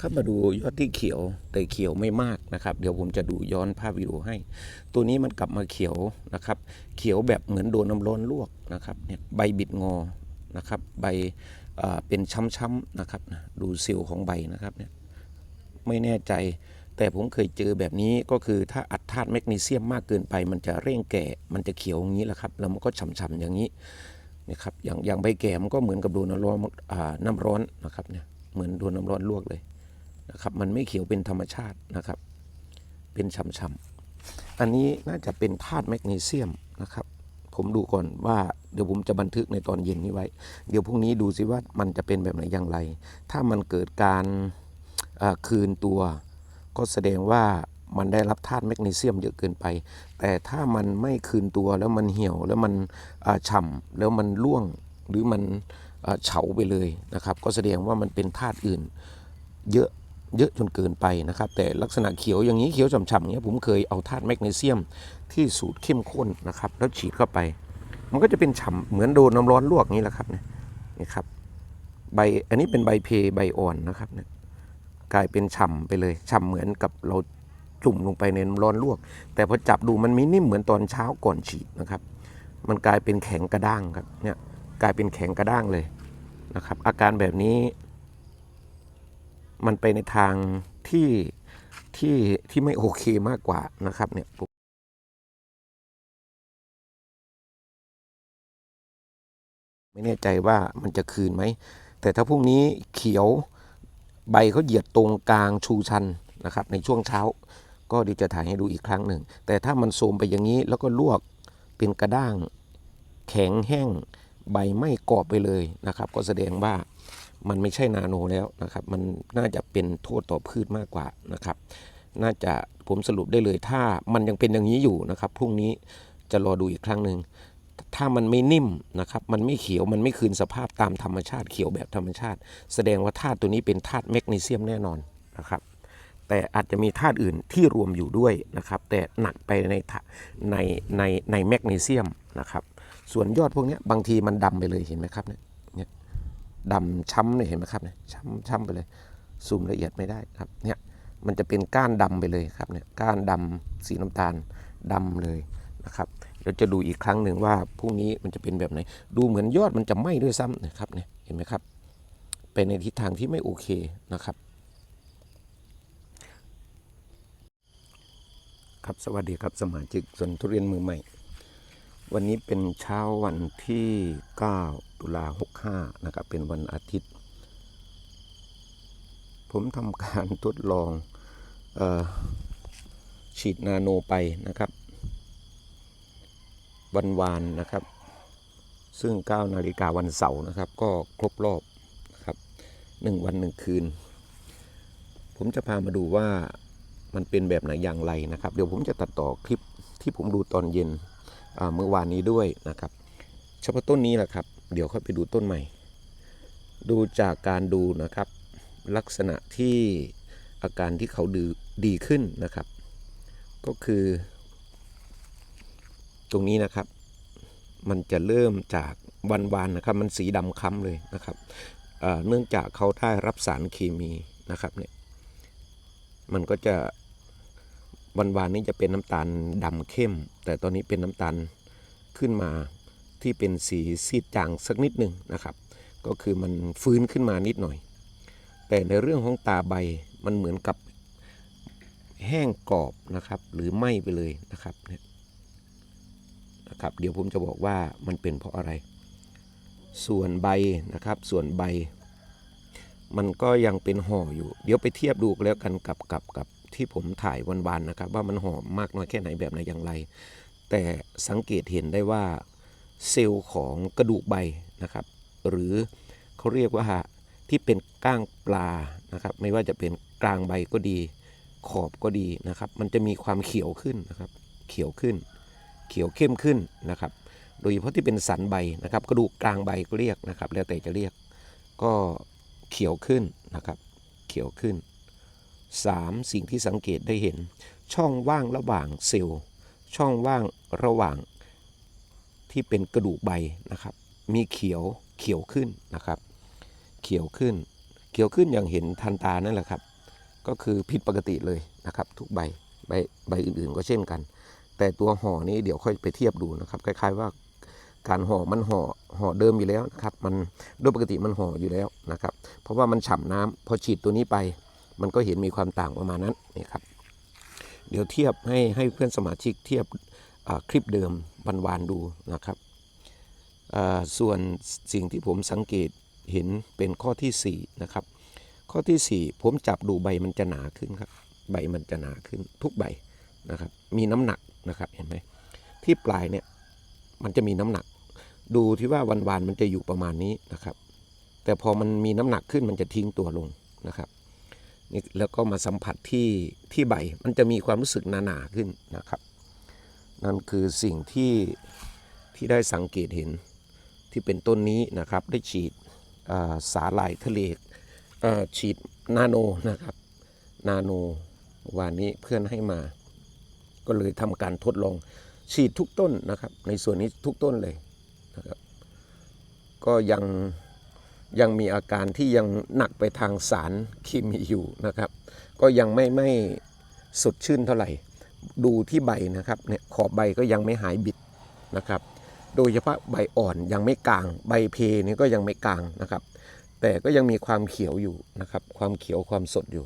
ครับมาดูยอดที่เขียวแต่เขียวไม่มากนะครับ เดี๋ยวผมจะดูย้อนภาพวิดีโอให้ ตัวนี้มันกลับมาเขียวนะครับ เขียวแบบเหมือนโดนน้ำร้อนลวกนะครับเนี่ยใบบิดงอนะครับ ใบเป็นช้ำๆนะครับนะดูเซลล์ของใบนะครับเนี่ยไม่แน่ใจ แต่ผมเคยเจอแบบนี้ก็คือถ้าอัดธาตุแมกนีเซียมมากเกินไป มันจะเร่งแก่ มันจะเขียวอย่างนี้แหละครับแล้วมันก็ฉ่ำๆอย่างนี้นะครับอย่างอย่างใบแก่มันก็เหมือนกับโดนน้ำร้อนน้ำร้อนนะครับเนี่ยเหมือนโดนน้ำร้อนลวกเลย นะครับมันไม่เขียวเป็นธรรมชาตินะครับ เป็นช่ำๆอันนี้น่าจะเป็นธาตุแมกนีเซียมนะครับ ผมดูก่อนว่าเดี๋ยวผมจะบันทึกในตอนเย็นนี้ไว้ เดี๋ยวพรุ่งนี้ดูสิว่ามันจะเป็นแบบไหนอย่างไร ถ้ามันเกิดการคืนตัว ก็แสดงว่ามันได้รับธาตุแมกนีเซียมเยอะเกินไป แต่ถ้ามันไม่คืนตัวแล้วมันเหี่ยวแล้วมันอ่าฉ่ำแล้วมันร่วงหรือมันเฉาไปเลยนะครับ ก็แสดงว่ามันเป็นธาตุอื่นเยอะ เยอะจนเกินไปนะครับ แต่ลักษณะเขียวอย่างนี้เขียวฉ่ำๆอย่างเงี้ยผมเคยเอาธาตุแมกนีเซียมที่สูตรเข้มข้นนะครับ แล้วฉีดเข้าไป มันก็จะเป็นฉ่ำเหมือนโดนน้ำร้อนลวกนี้แหละครับเนี่ยนี่ครับใบอันนี้เป็นใบเพใบอ่อนนะครับเนี่ยกลายเป็นฉ่ำไปเลยฉ่ำเหมือนกับเราจุ่มลงไปในน้ำร้อนลวก แต่พอจับดูมันไม่นิ่มเหมือนตอนเช้าก่อนฉีดนะครับ มันกลายเป็นแข็งกระด้างครับเนี่ยกลายเป็นแข็งกระด้างเลยนะครับ อาการแบบนี้ มันไปในทางที่ที่ที่ไม่โอเคมากกว่านะครับเนี่ยไม่แน่ใจว่ามันจะคืนไหม แต่ถ้าพรุ่งนี้เขียวใบเขาเหยียดตรงกลางชูชันนะครับ ในช่วงเช้า ก็ดีจะถ่ายให้ดูอีกครั้งหนึ่ง แต่ถ้ามันโทมไปอย่างนี้แล้วก็ลวกเป็นกระด้าง แข็งแห้งใบไม่กรอบไปเลยนะครับ ก็แสดงว่า มันไม่ใช่นาโนแล้วนะครับ มันน่าจะเป็นโทษต่อพืชมากกว่านะครับ น่าจะผมสรุปได้เลย ถ้ามันยังเป็นอย่างนี้อยู่นะครับพรุ่งนี้จะรอดูอีกครั้งหนึ่งถ้ามันไม่นิ่มนะครับ มันไม่เขียว มันไม่คืนสภาพตามธรรมชาติเขียวแบบธรรมชาติ แสดงว่าธาตุตัวนี้เป็นธาตุแมกนีเซียมแน่นอนนะครับ แต่อาจจะมีธาตุอื่นที่รวมอยู่ด้วยนะครับ แต่หนักไปในในในในแมกนีเซียมนะครับ ส่วนยอดพวกนี้บางทีมันดำไปเลยเห็นไหมครับเนี่ย ดำช้ำเนี่ยเห็นไหมครับเนี่ยช้ำช้ำไปเลยซูมละเอียดไม่ได้ครับเนี่ยมันจะเป็นก้านดำไปเลยครับเนี่ยก้านดำสีน้ำตาลดำเลยนะครับเดี๋ยวจะดูอีกครั้งหนึ่งว่าพรุ่งนี้มันจะเป็นแบบไหน ดูเหมือนยอดมันจะไหม้ด้วยซ้ำนะครับเนี่ยเห็นไหมครับเป็นในทิศทางที่ไม่โอเคนะครับ ครับสวัสดีครับสมาชิกส่วนทุเรียนมือใหม่ วันนี้เป็นเช้าวันที่ 9 ตุลา65 นะครับ เป็นวันอาทิตย์ ผมทำการทดลองออฉีดนาโนไปนะครับ วันวานนะครับ ซึ่ง 9 นาฬิกาวันเสาร์นะครับ ก็ครบรอบนะครับ 1 วัน 1 คืน ผมจะพามาดูว่ามันเป็นแบบไหนอย่างไรนะครับ เดี๋ยวผมจะตัดต่อคลิปที่ผมดูตอนเย็น เมื่อวานนี้ด้วยนะครับเฉพาะต้นนี้แหละครับ เดี๋ยวค่อยไปดูต้นใหม่ ดูจากการดูนะครับ ลักษณะที่อาการที่เขาดีดีขึ้นนะครับ ก็คือ ตรงนี้นะครับ มันจะเริ่มจากวันวานๆนะครับ มันสีดำค้ำเลยนะครับเนื่องจากเขาได้รับสารเคมีนะครับเนี่ยมันก็จะ วันวานๆนี้จะเป็นน้ำตาลดำเข้ม แต่ตอนนี้เป็นน้ำตาลขึ้นมาที่เป็นสีซีดจางสักนิดหนึ่งนะครับ ก็คือมันฟื้นขึ้นมานิดหน่อย แต่ในเรื่องของตาใบมันเหมือนกับแห้งกรอบนะครับ หรือไหม้ไปเลยนะครับนะครับ เดี๋ยวผมจะบอกว่ามันเป็นเพราะอะไร ส่วนใบนะครับ ส่วนใบ มันก็ยังเป็นห่ออยู่ เดี๋ยวไปเทียบดูแล้วกันกับกับกับ ที่ผมถ่ายวันๆนะครับ ว่ามันหอมมากน้อยแค่ไหนแบบไหนอย่างไร แต่สังเกตเห็นได้ว่าเซลล์ของกระดูกใบนะครับ หรือเขาเรียกว่าที่เป็นก้างปลานะครับ ไม่ว่าจะเป็นกลางใบก็ดี ขอบก็ดีนะครับ มันจะมีความเขียวขึ้นนะครับ เขียวขึ้น เขียวเข้มขึ้นนะครับ โดยเฉพาะที่เป็นสันใบนะครับกระดูกกลางใบก็เรียกนะครับ แล้วแต่จะเรียกก็เขียวขึ้นนะครับ เขียวขึ้น 3. สิ่งที่สังเกตได้เห็น ช่องว่างระหว่างเซลล์ ช่องว่างระหว่างที่เป็นกระดูกใบนะครับ มีเขียวเขียวขึ้นนะครับ เขียวขึ้น เขียวขึ้นอย่างเห็นทันตานั่นแหละครับ ก็คือผิดปกติเลยนะครับ ทุกใบใบใบอื่นๆก็เช่นกัน แต่ตัวห่อนี้เดี๋ยวค่อยไปเทียบดูนะครับ คล้าย ๆว่าการห่อมันห่อห่อเดิมอยู่แล้วนะครับ มันโดยปกติมันห่ออยู่แล้วนะครับ เพราะว่ามันฉ่ำน้ำพอฉีดตัวนี้ไป มันก็เห็นมีความต่างประมาณนั้นนี่ครับ เดี๋ยวเทียบให้ให้เพื่อนสมาชิกเทียบคลิปเดิมวันวานดูนะครับ ส่วนสิ่งที่ผมสังเกตเห็นเป็นข้อที่ 4 นะครับ ข้อที่ 4 ผมจับดูใบมันจะหนาขึ้นครับ ใบมันจะหนาขึ้นทุกใบนะครับ มีน้ำหนักนะครับเห็นไหมที่ปลายเนี่ยมันจะมีน้ำหนัก ดูที่ว่าวันวานมันจะอยู่ประมาณนี้นะครับ แต่พอมันมีน้ำหนักขึ้นมันจะทิ้งตัวลงนะครับ นี่แล้วก็มาสัมผัสที่ที่ใบ มันจะมีความรู้สึกหนาๆขึ้นนะครับ นั่นคือสิ่งที่ที่ได้สังเกตเห็นที่เป็นต้นนี้นะครับได้ฉีดสาหร่ายทะเลฉีดนาโนนะครับนาโนวันนี้เพื่อนให้มา ก็เลยทำการทดลองฉีดทุกต้นนะครับ ในส่วนนี้ทุกต้นเลยนะครับก็ยัง ยังมีอาการที่ยังหนักไปทางสารเคมีอยู่นะครับ ก็ยังไม่ไม่สดชื่นเท่าไหร่ ดูที่ใบนะครับเนี่ยขอบใบก็ยังไม่หายบิดนะครับ โดยเฉพาะใบอ่อนยังไม่กลาง ใบเพนี่ก็ยังไม่กลางนะครับ แต่ก็ยังมีความเขียวอยู่นะครับ ความเขียวความสดอยู่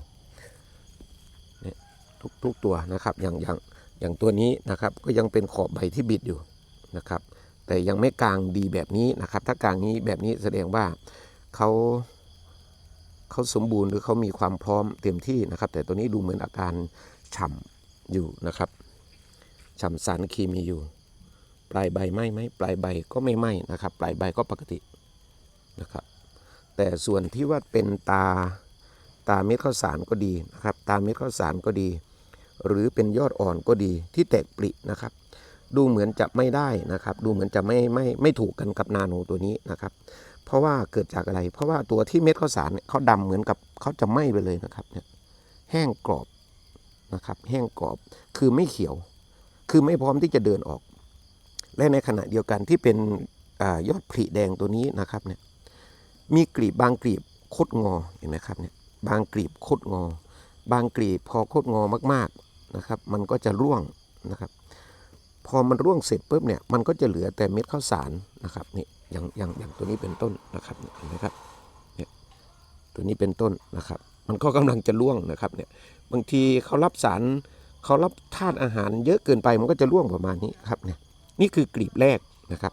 เนี่ยทุกทุกตัวนะครับอย่างอย่างอย่างตัวนี้นะครับก็ยังเป็นขอบใบที่บิดอยู่นะครับ แต่ยังไม่กลางดีแบบนี้นะครับ ถ้ากลางนี้แบบนี้แสดงว่า เขาเขาสมบูรณ์หรือเขามีความพร้อมเต็มที่นะครับ แต่ตัวนี้ดูเหมือนอาการฉ่ำอยู่นะครับฉ่ำสารเคมีอยู่ ปลายใบไหมไหมปลายใบก็ไม่ไหมนะครับ ปลายใบก็ปกตินะครับ แต่ส่วนที่ว่าเป็นตาตาเม็ดข้าวสารก็ดีนะครับ ตาเม็ดข้าวสารก็ดี หรือเป็นยอดอ่อนก็ดีที่แตกปลินะครับ ดูเหมือนจะไม่ได้นะครับ ดูเหมือนจะไม่ไม่ไม่ถูกกันกับนาโนตัวนี้นะครับ เพราะว่าเกิดจากอะไร เพราะว่าตัวที่เม็ดข้าวสารเนี่ยเขาดำเหมือนกับเขาจะไหม้ไปเลยนะครับเนี่ยแห้งกรอบนะครับ แห้งกรอบคือไม่เขียว คือไม่พร้อมที่จะเดินออก และในขณะเดียวกันที่เป็นอยอดผลิแดงตัวนี้นะครับเนี่ยมีกลีบบางกลีบคดงอเห็นไหมครับเนี่ยบางกลีบคดงอ บางกลีบพอคดงอมากๆนะครับ มันก็จะร่วงนะครับ พอมันร่วงเสร็จปุ๊บเนี่ยมันก็จะเหลือแต่เม็ดข้าวสารนะครับนี่ อย่างอย่างอย่างตัวนี้เป็นต้นนะครับเนี่ยเห็นไหมครับเนี่ยตัวนี้เป็นต้นนะครับ มันก็กำลังจะร่วงนะครับเนี่ยบางทีเขารับสารเขารับธาตุอาหารเยอะเกินไปมันก็จะร่วงประมาณนี้ครับเนี่ยนี่คือกลีบแรกนะครับ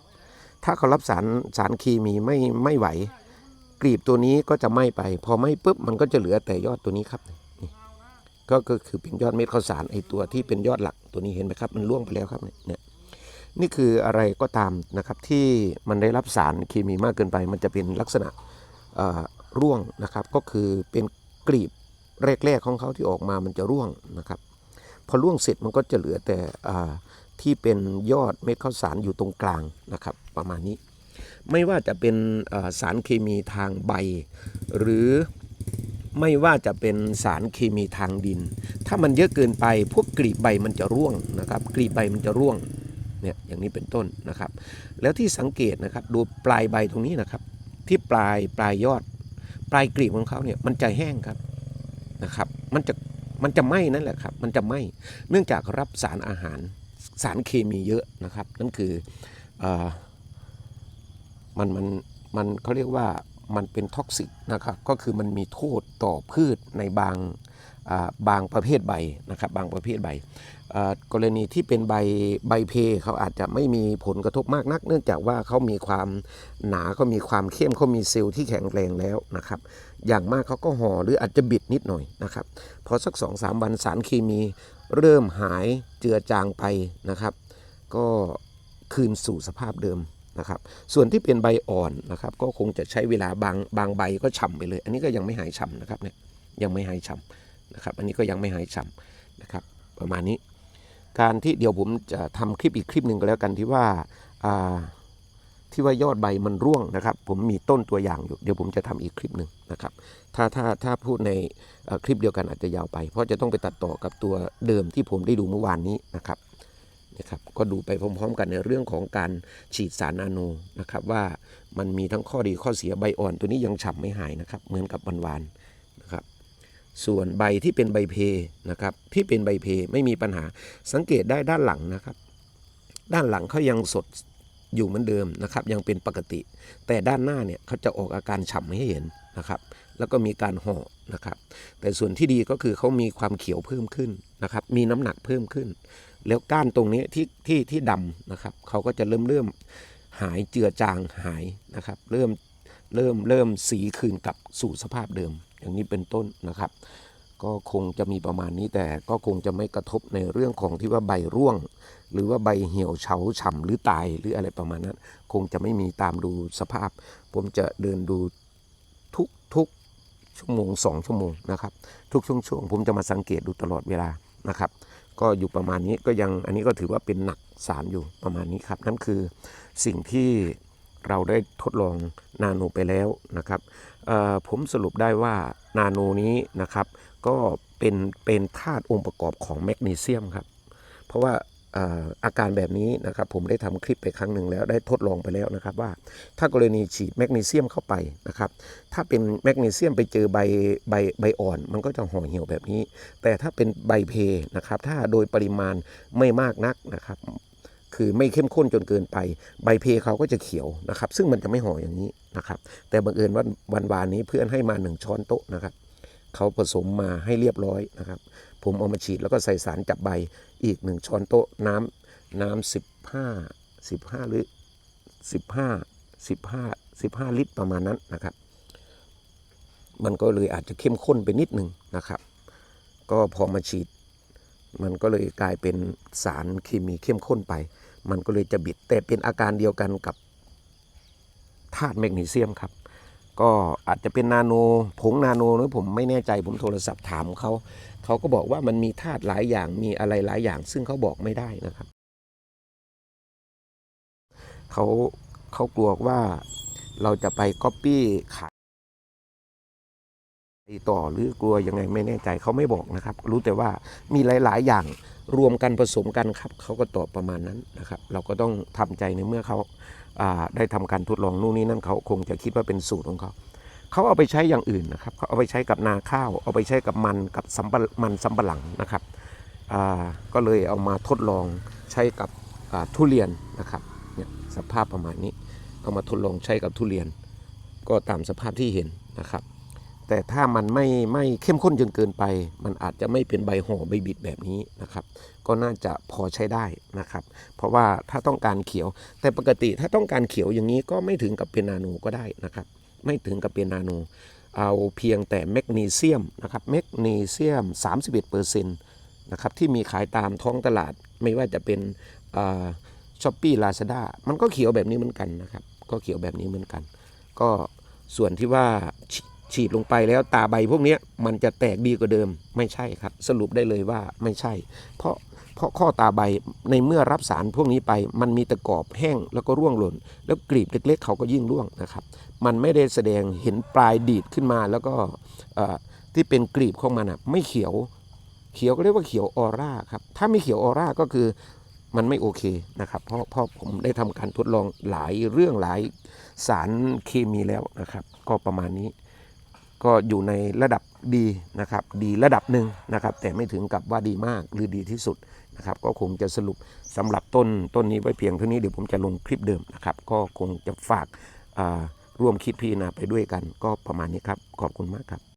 ถ้าเขารับสารสารเคมีไม่ไม่ไหว กลีบตัวนี้ก็จะไหม้ไป พอไหม้ปุ๊บมันก็จะเหลือแต่ยอดตัวนี้ครับนี่ก็คือเป็นยอดเม็ดข้าวสารไอตัวที่เป็นยอดหลักตัวนี้เห็นไหมครับ มันร่วงไปแล้วครับเนี่ย นี่คืออะไรก็ตามนะครับที่มันได้รับสารเคมีมากเกินไป มันจะเป็นลักษณะร่วงนะครับ ก็คือเป็นกลีบแรกๆของเขาที่ออกมามันจะร่วงนะครับ พอร่วงเสร็จมันก็จะเหลือแต่ที่เป็นยอดเม็ดข้าวสารอยู่ตรงกลางนะครับ ประมาณนี้ ไม่ว่าจะเป็นสารเคมีทางใบ หรือไม่ว่าจะเป็นสารเคมีทางดิน ถ้ามันเยอะเกินไปพวกกลีบใบมันจะร่วงนะครับ กลีบใบมันจะร่วง เนี่ยอย่างนี้เป็นต้นนะครับ แล้วที่สังเกตนะครับดูปลายใบตรงนี้นะครับ ที่ปลายปลายยอด ปลายกลีบของเขาเนี่ยมันจะแห้งครับนะครับ มันจะมันจะไหม้นั่นแหละครับ มันจะไหม้เนื่องจากรับสารอาหารสารเคมีเยอะนะครับ นั่นคืออมันมันมันเขาเรียกว่ามันเป็นท็อกซิกนะครับ ก็คือมันมีโทษต่อพืชในบาง บางประเภทใบนะครับบางประเภทใบกรณีที่เป็นใบใบเพเขาอาจจะไม่มีผลกระทบมากนัก เนื่องจากว่าเขามีความหนาเขามีความเข้มเขามีเซลล์ที่แข็งแรงแล้วนะครับ อย่างมากเขาก็ห่อหรืออาจจะบิดนิดหน่อยนะครับพอสัก2อสามวันสารเคมีเริ่มหายเจือจางไปนะครับ ก็คืนสู่สภาพเดิมนะครับ ส่วนที่เป็นใบอ่อนนะครับ ก็คงจะใช้เวลาบางบางใบก็ฉ่ำไปเลย อันนี้ก็ยังไม่หายฉ่ำนะครับเนี่ยยังไม่หายฉ่ำ นะครับ อันนี้ก็ยังไม่หายฉ่ำนะครับ ประมาณนี้ การที่เดี๋ยวผมจะทำคลิปอีกคลิปหนึ่งก็แล้วกันที่ว่าที่ว่ายอดใบมันร่วงนะครับ ผมมีต้นตัวอย่างอยู่ เดี๋ยวผมจะทำอีกคลิปหนึ่งนะครับ ถ้าถ้าถ้าพูดในคลิปเดียวกันอาจจะยาวไป เพราะจะต้องไปตัดต่อกับตัวเดิมที่ผมได้ดูเมื่อวานนี้นะครับนะครับ ก็ดูไปพร้อมๆ กันในเรื่องของการฉีดสารนาโนนะครับ ว่ามันมีทั้งข้อดีข้อเสียใบอ่อน ตัวนี้ยังฉ่ำไม่หายนะครับ เหมือนกับวันวานๆน ส่วนใบที่เป็นใบเพนะครับที่เป็นใบเพไม่มีปัญหาสังเกตได้ด้านหลังนะครับ ด้านหลังเขายังสดอยู่เหมือนเดิมนะครับ ยังเป็นปกติ แต่ด้านหน้าเนี่ยเขาจะออกอาการฉ่ำให้เห็นนะครับ แล้วก็มีการห่อนะครับ แต่ส่วนที่ดีก็คือเขามีความเขียวเพิ่มขึ้นนะครับ มีน้ำหนักเพิ่มขึ้น แล้วก้านตรงนี้ที่ที่ที่ดำนะครับเขาก็จะเริ่มเริ่มหายเจือจางหายนะครับ เริ่มเริ่มเริ่มสีคืนกลับสู่สภาพเดิม อย่างนี้เป็นต้นนะครับ ก็คงจะมีประมาณนี้แต่ก็คงจะไม่กระทบในเรื่องของที่ว่าใบร่วง หรือว่าใบเหี่ยวเฉาฉ่ำหรือตายหรืออะไรประมาณนั้น คงจะไม่มีตามดูสภาพ ผมจะเดินดูทุกทุกชั่วโมงสองชั่วโมงนะครับทุกช่วงช่วงๆผมจะมาสังเกตดูตลอดเวลานะครับ ก็อยู่ประมาณนี้ก็ยังอันนี้ก็ถือว่าเป็นหนักสารอยู่ประมาณนี้ครับ นั่นคือสิ่งที่ เราได้ทดลองนาโนไปแล้วนะครับผมสรุปได้ว่านาโนนี้นะครับ ก็เป็นเป็นธาตุองค์ประกอบของแมกนีเซียมครับ เพราะว่าอาการแบบนี้นะครับผมได้ทำคลิปไปครั้งหนึ่งแล้วได้ทดลองไปแล้วนะครับว่าถ้ากรณีฉีดแมกนีเซียมเข้าไปนะครับถ้าเป็นแมกนีเซียมไปเจอใบใบใบอ่อน มันก็จะห่อเหี่ยวแบบนี้ แต่ถ้าเป็นใบเพนะครับถ้าโดยปริมาณไม่มากนักนะครับ คือไม่เข้มข้นจนเกินไป ใบเพเขาก็จะเขียวนะครับ ซึ่งมันจะไม่ห่ออย่างนี้นะครับ แต่บังเอิญว่าวันวานนี้เพื่อนให้มาหนึ่งช้อนโต๊ะนะครับเขาผสมมาให้เรียบร้อยนะครับ ผมเอามาฉีดแล้วก็ใส่สารจับใบอีกหนึ่งช้อนโต๊ะน้ำน้ำสิบห้าสิบห้าหรือสิบห้าสิบห้าสิบห้าลิตรประมาณนั้นนะครับ มันก็เลยอาจจะเข้มข้นไปนิดหนึ่งนะครับ ก็พอมาฉีดมันก็เลยกลายเป็นสารเคมีเข้มข้นไป มันก็เลยจะบิด แต่เป็นอาการเดียวกันกับธาตุแมกนีเซียมครับ ก็อาจจะเป็นนาโนผงนาโนหรือผมไม่แน่ใจผมโทรศัพท์ถามเขาเขาก็บอกว่ามันมีธาตุหลายอย่างมีอะไรหลายอย่าง ซึ่งเขาบอกไม่ได้นะครับเขาเขากลัวว่าเราจะไปก๊อปปี้ขาย ต่อหรือกลัวยังไงไม่แน่ใจเขาไม่บอกนะครับ รู้แต่ว่ามีหลาย ๆ อย่างรวมกันผสมกันครับเขาก็ตอบประมาณนั้นนะครับ เราก็ต้องทำใจในเมื่อเขาาได้ทำการทดลองนู่นนี่นั่นเขาคงจะคิดว่าเป็นสูตรของเขาเขาเอาไปใช้อย่างอื่นนะครับเขาเอาไปใช้กับนาข้าว เอาไปใช้กับมันกับสำปมันสำปะหลังนะครับก็เลยเอามาทดลองใช้กับทุเรียนนะครับเนี่ยสภาพประมาณนี้ เอามาทดลองใช้กับทุเรียน ก็ตามสภาพที่เห็นนะครับ แต่ถ้ามันไม่ไม่เข้มข้นจนเกินไป มันอาจจะไม่เป็นใบห่อใบบิดแบบนี้นะครับ ก็น่าจะพอใช้ได้นะครับ เพราะว่าถ้าต้องการเขียว แต่ปกติถ้าต้องการเขียวอย่างนี้ก็ไม่ถึงกับเป็นนาโนก็ได้นะครับ ไม่ถึงกับเป็นนาโน เอาเพียงแต่แมกนีเซียมนะครับแมกนีเซียม 31%นะครับที่มีขายตามท้องตลาดไม่ว่าจะเป็นช้อปปี้ลาซาด้ามันก็เขียวแบบนี้เหมือนกันนะครับ ก็เขียวแบบนี้เหมือนกัน ก็ส่วนที่ว่า ฉีดลงไปแล้วตาใบพวกนี้มันจะแตกดีกว่าเดิมไม่ใช่ครับ สรุปได้เลยว่าไม่ใช่ เพราะเพราะข้อตาใบในเมื่อรับสารพวกนี้ไป มันมีตะกอบแห้งแล้วก็ร่วงหล่น แล้วกลีบเล็กๆ เขาก็ยิ่งร่วงนะครับ มันไม่ได้แสดงเห็นปลายดีดขึ้นมาแล้วก็ที่เป็นกลีบของมันอะไม่เขียวเขียวก็เรียกว่าเขียวออร่าครับถ้าไม่เขียวออร่าก็คือมันไม่โอเคนะครับเพราะเพราะผมได้ทำการทดลองหลายเรื่องหลายสารเคมีแล้วนะครับ ก็ประมาณนี้ ก็อยู่ในระดับดีนะครับดีระดับหนึ่งนะครับ แต่ไม่ถึงกับว่าดีมากหรือดีที่สุดนะครับ ก็คงจะสรุปสำหรับต้นต้นนี้ไว้เพียงเท่านี้เดี๋ยวผมจะลงคลิปเดิมนะครับ ก็คงจะฝากร่วมคิดพิจารณาไปด้วยกัน ก็ประมาณนี้ครับ ขอบคุณมากครับ